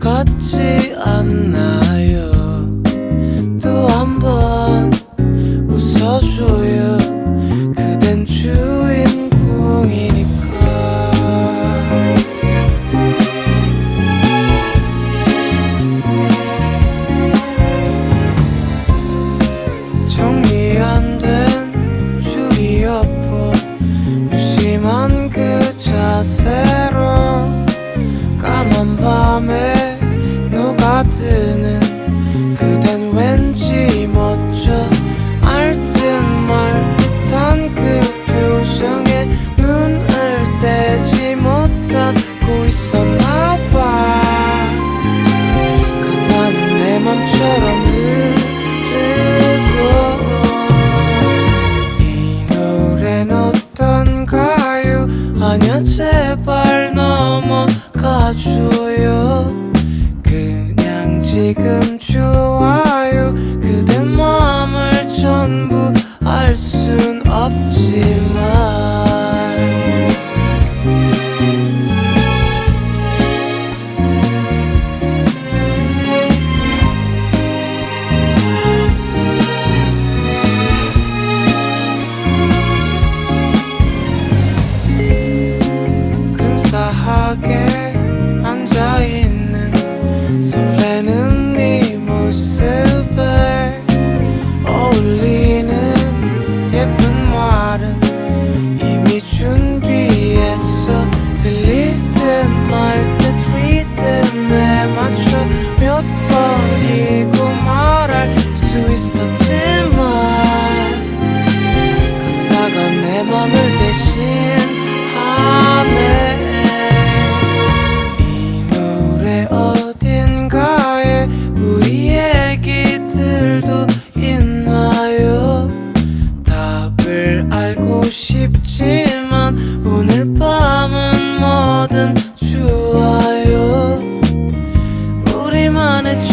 같지 않나요? 또 한 번 웃어줘요. 그댄 주 없지만 근사하게 분들도 있나요? 답을 알고 싶지만 오늘 밤은 뭐든 좋아요 우리만의